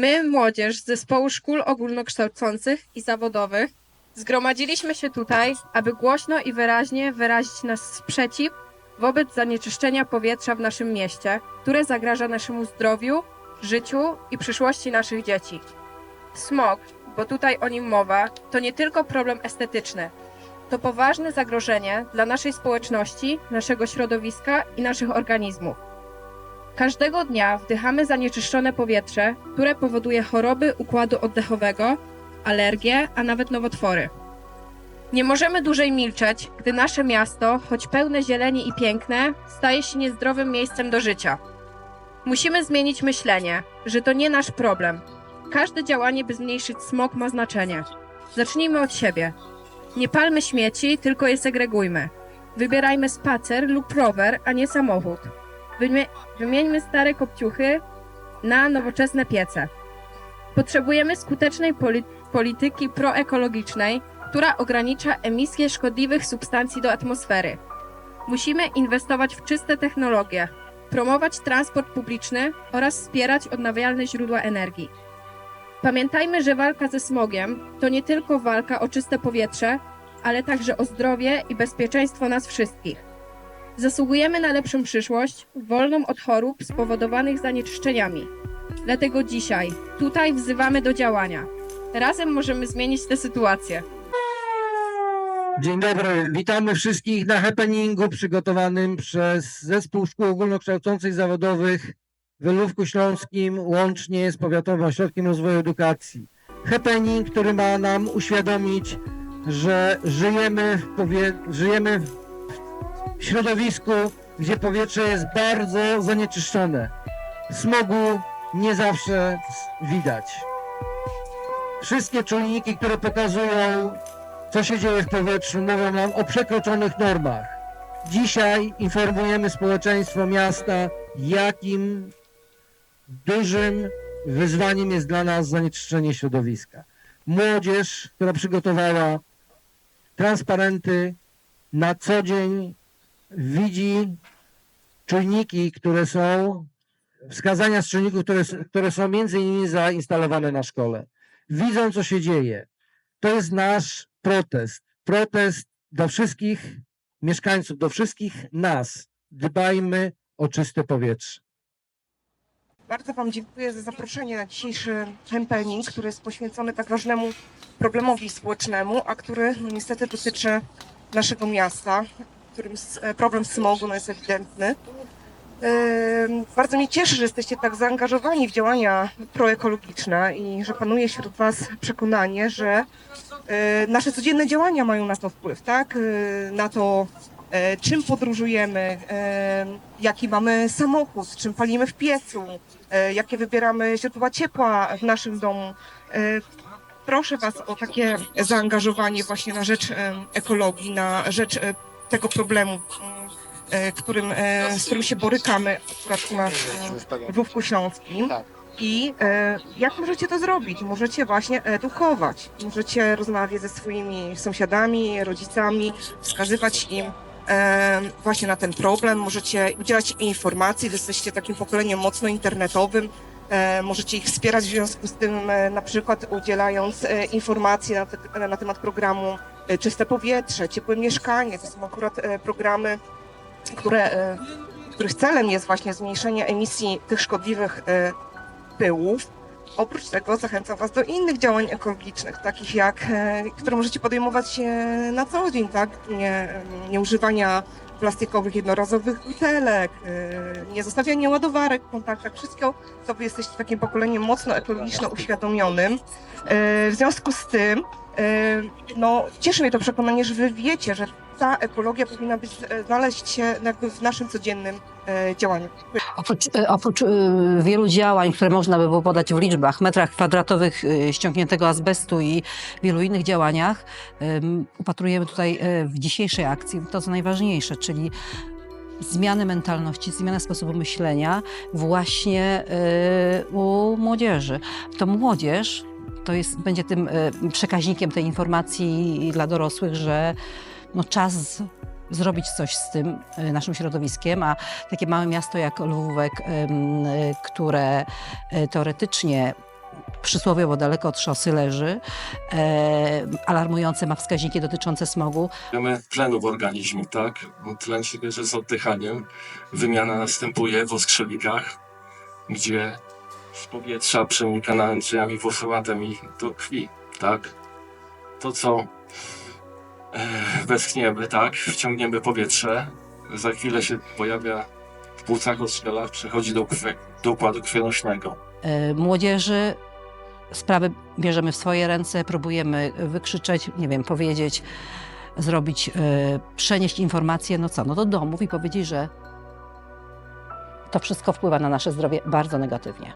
My, młodzież z Zespołu Szkół Ogólnokształcących i Zawodowych, zgromadziliśmy się tutaj, aby głośno i wyraźnie wyrazić nasz sprzeciw wobec zanieczyszczenia powietrza w naszym mieście, które zagraża naszemu zdrowiu, życiu i przyszłości naszych dzieci. Smog, bo tutaj o nim mowa, to nie tylko problem estetyczny. To poważne zagrożenie dla naszej społeczności, naszego środowiska i naszych organizmów. Każdego dnia wdychamy zanieczyszczone powietrze, które powoduje choroby układu oddechowego, alergie, a nawet nowotwory. Nie możemy dłużej milczeć, gdy nasze miasto, choć pełne zieleni i piękne, staje się niezdrowym miejscem do życia. Musimy zmienić myślenie, że to nie nasz problem. Każde działanie, by zmniejszyć smog, ma znaczenie. Zacznijmy od siebie. Nie palmy śmieci, tylko je segregujmy. Wybierajmy spacer lub rower, a nie samochód. Wymie- wymieńmy stare kopciuchy na nowoczesne piece. Potrzebujemy skutecznej poli- polityki proekologicznej, która ogranicza emisję szkodliwych substancji do atmosfery. Musimy inwestować w czyste technologie, promować transport publiczny oraz wspierać odnawialne źródła energii. Pamiętajmy, że walka ze smogiem to nie tylko walka o czyste powietrze, ale także o zdrowie i bezpieczeństwo nas wszystkich. Zasługujemy na lepszą przyszłość, wolną od chorób spowodowanych zanieczyszczeniami. Dlatego dzisiaj, tutaj wzywamy do działania. Razem możemy zmienić tę sytuację. Dzień dobry, witamy wszystkich na happeningu przygotowanym przez Zespół Szkół Ogólnokształcących Zawodowych w Wylówku Śląskim łącznie z Powiatowym Ośrodkiem Rozwoju Edukacji. Happening, który ma nam uświadomić, że żyjemy w, żyjemy w środowisku, gdzie powietrze jest bardzo zanieczyszczone. Smogu nie zawsze widać. Wszystkie czujniki, które pokazują co się dzieje w powietrzu, mówią nam o przekroczonych normach. Dzisiaj informujemy społeczeństwo miasta, jakim dużym wyzwaniem jest dla nas zanieczyszczenie środowiska. Młodzież, która przygotowała transparenty, na co dzień widzi czujniki, które są, wskazania z czujników, które, które są między innymi zainstalowane na szkole. Widzą, co się dzieje. To jest nasz protest. Protest do wszystkich mieszkańców, do wszystkich nas. Dbajmy o czyste powietrze. Bardzo Wam dziękuję za zaproszenie na dzisiejszy happening, który jest poświęcony tak ważnemu problemowi społecznemu, a który no, niestety dotyczy naszego miasta, którym e, problem smogu no, jest ewidentny. Bardzo mnie cieszy, że jesteście tak zaangażowani w działania proekologiczne i że panuje wśród Was przekonanie, że e, nasze codzienne działania mają na to wpływ, tak? E, Na to, czym podróżujemy, jaki mamy samochód, czym palimy w piecu, jakie wybieramy źródła ciepła w naszym domu. Proszę Was o takie zaangażowanie właśnie na rzecz ekologii, na rzecz tego problemu, m, e, którym, e, z którym się borykamy akurat u nas e, w Śląskim. I e, jak możecie to zrobić? Możecie właśnie edukować, możecie rozmawiać ze swoimi sąsiadami, rodzicami, wskazywać im e, właśnie na ten problem, możecie udzielać informacji, wy jesteście takim pokoleniem mocno internetowym, e, możecie ich wspierać w związku z tym, e, na przykład udzielając e, informacji na, te, na temat programu Czyste Powietrze, Ciepłe Mieszkanie. To są akurat e, programy, które, e, których celem jest właśnie zmniejszenie emisji tych szkodliwych e, pyłów. Oprócz tego zachęcam Was do innych działań ekologicznych, takich jak, e, które możecie podejmować e, na co dzień, tak? Nie, nie używania plastikowych jednorazowych butelek, e, nie zostawiania ładowarek w kontaktach, wszystko to Wy jesteście takim pokoleniem mocno ekologiczno uświadomionym. E, W związku z tym, e, no, cieszy mnie to przekonanie, że Wy wiecie, że ta ekologia powinna być, e, znaleźć się jakby w naszym codziennym e, działaniu. Oprócz, e, oprócz wielu działań, które można by było podać w liczbach, metrach kwadratowych ściągniętego azbestu i wielu innych działaniach, em, upatrujemy tutaj w dzisiejszej akcji to, co najważniejsze, czyli zmianę mentalności, zmianę sposobu myślenia właśnie u młodzieży. To młodzież to jest, będzie tym e, przekaźnikiem tej informacji dla dorosłych, że no, czas zrobić coś z tym e, naszym środowiskiem, a takie małe miasto jak Lwówek, e, które teoretycznie przysłowiowo daleko od szosy leży, alarmujące ma wskaźniki dotyczące smogu. Mamy tlenu w organizmie, tak? Tlen się bierze z oddychaniem. Wymiana następuje w oskrzelikach, gdzie z powietrza przenika naczyniami włosowatym i do krwi, tak? To, co e, westchniemy, tak? Wciągniemy powietrze, za chwilę się pojawia w płucach, odstrzelach, przechodzi do, krwi, do układu krwionośnego. e, młodzieży. Sprawy bierzemy w swoje ręce, próbujemy wykrzyczeć, nie wiem, powiedzieć, zrobić, e, przenieść informacje, no co, no do domów i powiedzieć, że to wszystko wpływa na nasze zdrowie bardzo negatywnie.